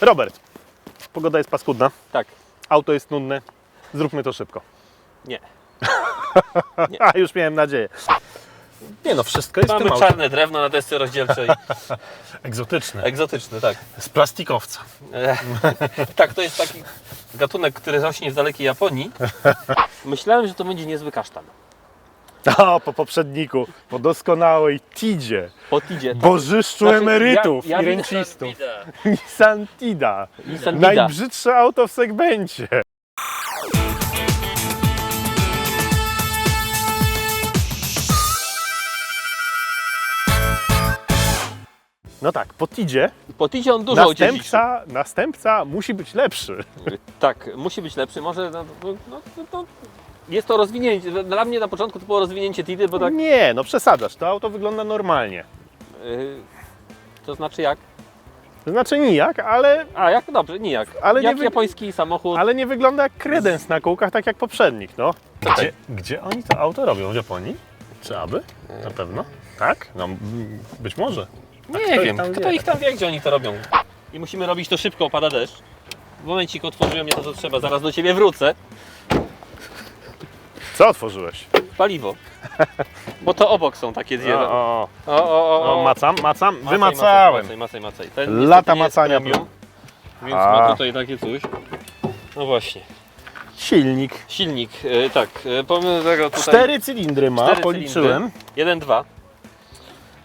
Robert, pogoda jest paskudna, Tak. auto jest nudne, zróbmy to szybko. Nie. A już miałem nadzieję. Nie no, wszystko jest w Mamy tym aucie. czarne drewno na desce rozdzielczej. Egzotyczne, Egzotyczne, tak. z plastikowca. E, tak, to jest taki gatunek, który rośnie w dalekiej Japonii. Myślałem, że to będzie niezły kasztan. A, po poprzedniku, po doskonałej Tidzie, Po tidzie. tak. bożyszczu Znaczy, emerytów ja- ja i widzę- rencistów. Nissan Tida. Nissan Tida. Najbrzydsze auto w segmencie. No tak, po Tidzie Po tidzie on dużo odziedziczył. następca, następca musi być lepszy. Tak, musi być lepszy. Może no, no, no, no, to jest to rozwinięcie. Dla mnie na początku to było rozwinięcie tidy, bo tak. Nie, no przesadzasz, to auto wygląda normalnie. y, to znaczy jak? To znaczy nijak, ale, A, jak? Dobrze, nijak. Ale nie jak wy- japoński samochód. ale nie wygląda jak kredens na kółkach, tak jak poprzednik, no. Gdzie, gdzie oni to auto robią? W Japonii? Czy aby? Na pewno? Tak? No, być może. Nie kto ich wiem, tam kto wie? ich tam wie, gdzie oni to robią. I musimy robić to szybko, pada deszcz. W momencik otworzyłem mnie to, co trzeba, zaraz do Ciebie wrócę. Co otworzyłeś? Paliwo. Bo to obok są takie dwie. O, O, o, o, o. o. o macam, macam, Macaj, wymacałem. Macaj, macaj, macaj. Ten niestety Lata nie jest macania Premium, więc A. ma tutaj takie coś. No właśnie. Silnik. Silnik, e, tak, e, pomimo tego tutaj... Cztery cylindry ma, cztery policzyłem. cylindry. 1-2.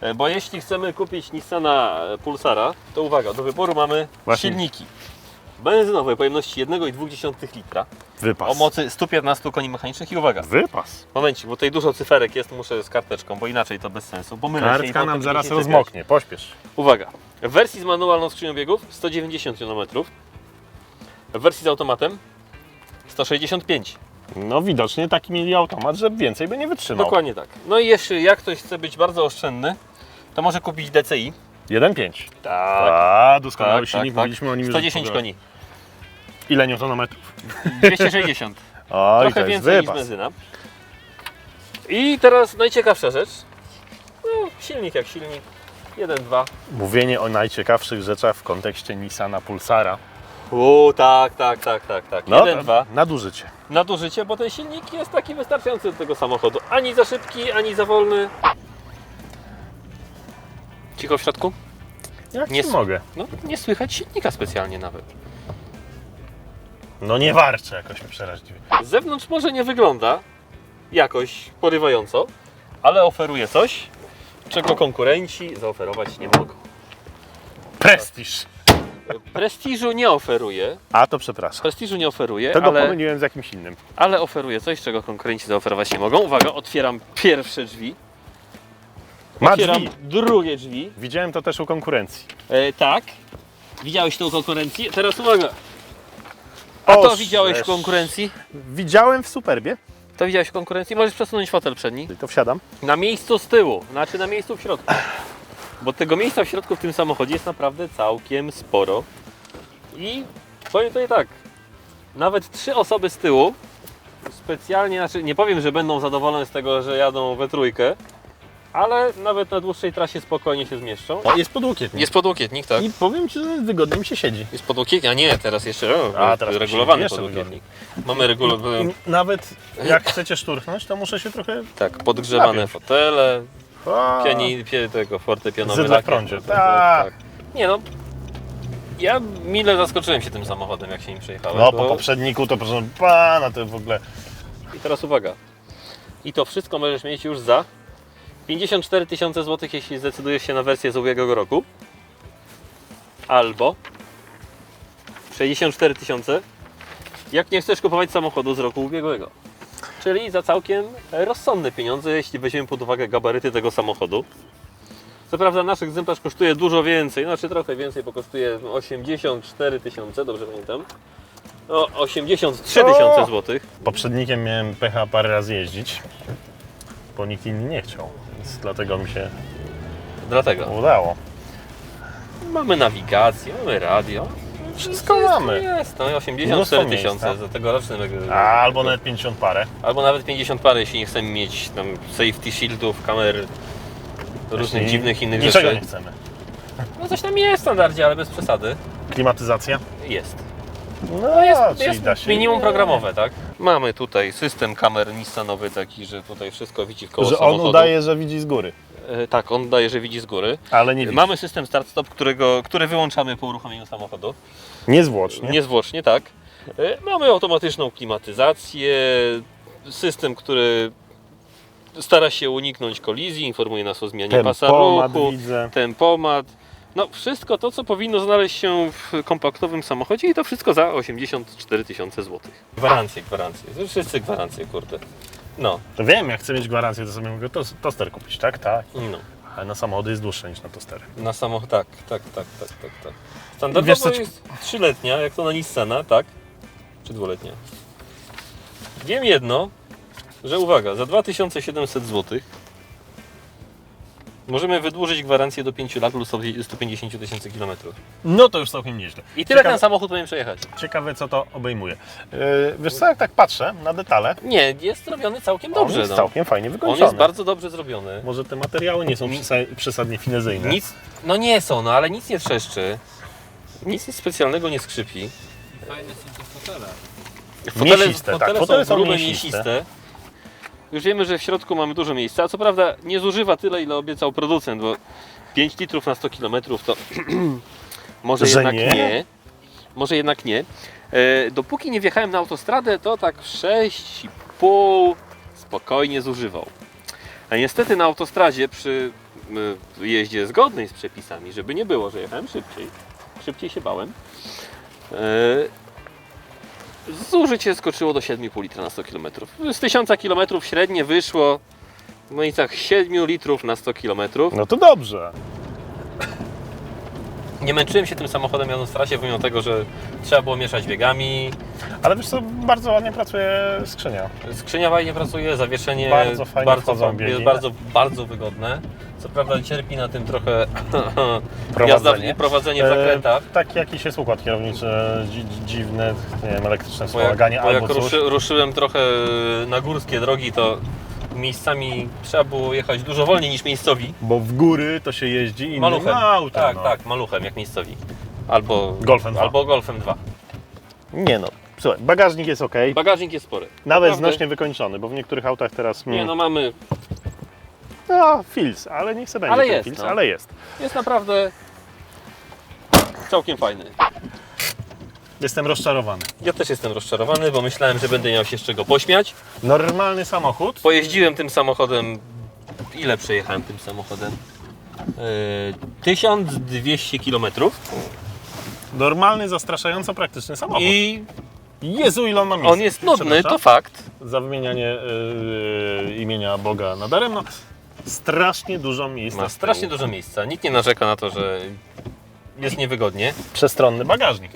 E, Bo jeśli chcemy kupić Nissana Pulsara, to uwaga, do wyboru mamy Właśnie. silniki. Benzynowe pojemności 1,2 litra Wypas. o mocy 115 koni mechanicznych i uwaga, Wypas. momencik, bo tutaj dużo cyferek jest, muszę z karteczką, bo inaczej to bez sensu. Pomylę się Kartka potem nam zaraz rozmoknie, pośpiesz. Uwaga, w wersji z manualną skrzynią biegów 190 Nm, w wersji z automatem 165. No widocznie taki mieli automat, że więcej by nie wytrzymał. Dokładnie tak. No i jeszcze jak ktoś chce być bardzo oszczędny, to może kupić DCI. 1,5. Tak. A, doskonały Tak, silnik, tak, tak. mówiliśmy o nim już 110 w programie. koni. Ile newtonometrów? 260. Oj, Trochę to jest więcej niż wypas. benzyna. I teraz najciekawsza rzecz. No, silnik jak silnik. 1.2. Mówienie o najciekawszych rzeczach w kontekście Nissana Pulsara. O, tak, tak, tak, tak, tak. No, 1.2. nadużycie. Nadużycie, bo ten silnik jest taki wystarczający do tego samochodu. Ani za szybki, ani za wolny. Cicho w środku? Jak Nie nie mogę? No, nie słychać silnika specjalnie nawet. No nie warczę jakoś mi przeraźliwie. Z zewnątrz może nie wygląda jakoś porywająco, ale oferuje coś, czego konkurenci zaoferować nie mogą. Prestiż. Prestiżu nie oferuje, A to przepraszam. prestiżu nie oferuje, To go ale, pomyliłem z jakimś innym. ale oferuje coś, czego konkurenci zaoferować nie mogą. Uwaga, otwieram pierwsze drzwi, Ma otwieram drzwi. drugie drzwi. Widziałem to też u konkurencji. E, tak, widziałeś to u konkurencji? Teraz uwaga, a to widziałeś w konkurencji? Widziałem w Superbie. To widziałeś w konkurencji? Możesz przesunąć fotel przedni. To wsiadam. Na miejscu z tyłu, znaczy na miejscu w środku. Bo tego miejsca w środku w tym samochodzie jest naprawdę całkiem sporo. I powiem tutaj tak, nawet trzy osoby z tyłu specjalnie, znaczy nie powiem, że będą zadowolone z tego, że jadą we trójkę, ale nawet na dłuższej trasie spokojnie się zmieszczą. O, jest podłokietnik. Jest podłokietnik, tak? I powiem Ci, że wygodnie mi się siedzi. Jest podłokietnik, a nie, teraz jeszcze o, A, teraz regulowany jeszcze podłokietnik. Mamy regulowany, nawet jak chcecie szturchnąć, to muszę się trochę... tak, podgrzewane Napiąć. fotele, A, piani, pie, tego fortepianowy lakier. prądzie. Tak, Tak. Nie no, ja mile zaskoczyłem się tym samochodem, jak się nim przejechałem. No, bo- po poprzedniku to proszę pana, to w ogóle... I teraz uwaga. I to wszystko możesz mieć już za 54 tysiące złotych, jeśli zdecydujesz się na wersję z ubiegłego roku. Albo 64 tysiące, jak nie chcesz kupować samochodu z roku ubiegłego. Czyli za całkiem rozsądne pieniądze, jeśli weźmiemy pod uwagę gabaryty tego samochodu. Co prawda nasz egzemplarz kosztuje dużo więcej, znaczy trochę więcej, bo kosztuje 84 tysiące, dobrze pamiętam. No, 83 tysiące O! złotych. Poprzednikiem miałem pecha parę razy jeździć, bo nikt inny nie chciał, więc dlatego mi się Dlatego. udało. Mamy nawigację, mamy radio. Wszystko jest, mamy. Jest, no i Mnóstwo 84 miejsca. tysiące za tegoroczny A, albo nawet 50 parę. albo nawet 50 parę, jeśli nie chcemy mieć tam safety shieldów, kamer, różnych Jeśli dziwnych innych Niczego rzeczy. nie chcemy. No coś tam jest w standardzie, ale bez przesady. Klimatyzacja? Jest. No, jest, czyli jest da się. minimum programowe, tak? Mamy tutaj system kamer Nissanowy taki, że tutaj wszystko widzi w koło Że on samochodu. udaje, że widzi z góry, E, tak, on daje, że widzi z góry. ale nie widzi. Mamy system start-stop, którego, który wyłączamy po uruchomieniu samochodu. Niezwłocznie. Niezwłocznie, tak. E, Mamy automatyczną klimatyzację, system, który stara się uniknąć kolizji, informuje nas o zmianie pasa Tempomat ruchu, widzę. tempomat. No wszystko to, co powinno znaleźć się w kompaktowym samochodzie i to wszystko za 84 tysiące złotych. Gwarancje, gwarancje. Wszyscy gwarancje, kurde. No, To wiem, jak chcę mieć gwarancję, to sobie mogę tos- toster kupić, tak? Tak. no. Ale na samochody jest dłuższe niż na tostery. Na samochód, tak, tak, tak, tak, tak, tak. Wiesz Standardowo co, ci- jest trzyletnia, jak to na Nissana, tak? Czy dwuletnia? Wiem jedno, że uwaga, za 2700 zł możemy wydłużyć gwarancję do 5 lat lub 150 tysięcy kilometrów. No to już całkiem nieźle. I tyle Ciekawe- ten samochód powinien przejechać. Ciekawe, co to obejmuje. Yy, wiesz co, jak tak patrzę na detale, Nie, jest zrobiony całkiem on dobrze. jest no. całkiem fajnie On wykończony. jest bardzo dobrze zrobiony. Może te materiały nie są przesa- przesadnie finezyjne. Nic, no nie są, no ale nic nie trzeszczy. Nic specjalnego nie skrzypi. Fajne są te fotele. Fotele, Mięsiste, tak, fotele, fotele są są grube, mięsiste. mięsiste. Już wiemy, że w środku mamy dużo miejsca. Co prawda nie zużywa tyle, ile obiecał producent, bo 5 litrów na 100 km to może Że jednak nie? nie. Może jednak nie. E, dopóki nie wjechałem na autostradę, to tak 6,5 spokojnie zużywał. A niestety na autostradzie przy y, jeździe zgodnej z przepisami, żeby nie było, że jechałem szybciej, szybciej się bałem, e, zużycie skoczyło do 7,5 litra na 100 km. Z 1000 km średnie wyszło w granicach 7 litrów na 100 km. No to dobrze. Nie męczyłem się tym samochodem jadąc w trasie, pomimo tego, że trzeba było mieszać biegami. Ale wiesz co, bardzo ładnie pracuje skrzynia. Skrzynia fajnie pracuje, zawieszenie Bardzo fajnie bardzo, wchodzą biegi. jest bardzo, bardzo wygodne. Co prawda cierpi na tym trochę Prowadzenie. jazda w, prowadzenie w zakrętach. E, taki jakiś jest układ kierowniczy, dzi- dzi- dziwne, nie wiem, elektryczne Bo jak, wspomaganie bo jak albo coś. ruszy, ruszyłem trochę na górskie drogi, to miejscami trzeba było jechać dużo wolniej niż miejscowi. Bo w góry to się jeździ innym Maluchem. autem. tak, no. tak, maluchem jak miejscowi. Albo Golfem dwa. Albo Golfem 2. Nie no, słuchaj, bagażnik jest ok. Bagażnik jest spory. Nawet Naprawdę. znośnie wykończony, bo w niektórych autach teraz... Nie no mamy, No, Fils, ale niech sobie będzie Ale ten jest, Fils, no. ale jest. jest naprawdę całkiem fajny. Jestem rozczarowany. Ja też jestem rozczarowany, bo myślałem, że będę miał się z czego pośmiać. Normalny samochód, Pojeździłem tym samochodem. Ile przejechałem tym samochodem? Yy, 1200 km normalny, zastraszająco praktyczny samochód. i Jezu, ile on ma miejsca. on jest nudny, to fakt. Za wymienianie yy, imienia Boga nadaremno. Strasznie dużo miejsca. Ma z tyłu. strasznie dużo miejsca. Nikt nie narzeka na to, że jest niewygodnie. Przestronny bagażnik.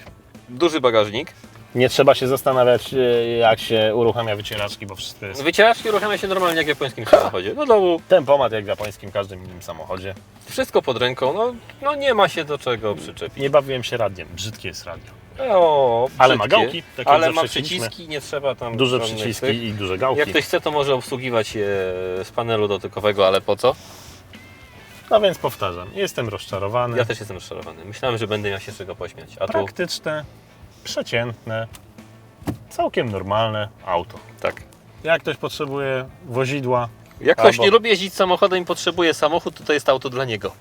Duży bagażnik. Nie trzeba się zastanawiać, yy, jak się uruchamia wycieraczki, bo wszystko jest... Wycieraczki uruchamia się normalnie jak w japońskim samochodzie. Do dołu, Tempomat jak w japońskim każdym innym samochodzie. wszystko pod ręką. No, no nie ma się do czego przyczepić. Nie bawiłem się radiem. Brzydkie jest radio. O, Ale ma gałki, takie Ale ma przyciski, nie trzeba tam Duże przyciski tych. i duże gałki. Jak ktoś chce, to może obsługiwać je z panelu dotykowego, ale po co? No więc powtarzam, jestem rozczarowany. Ja też jestem rozczarowany. Myślałem, że będę miał się z czego pośmiać. A tu Praktyczne, przeciętne, całkiem normalne auto. tak. Jak ktoś potrzebuje wozidła, Jak ktoś Albo- nie lubi jeździć samochodem i potrzebuje samochód, to to jest auto dla niego.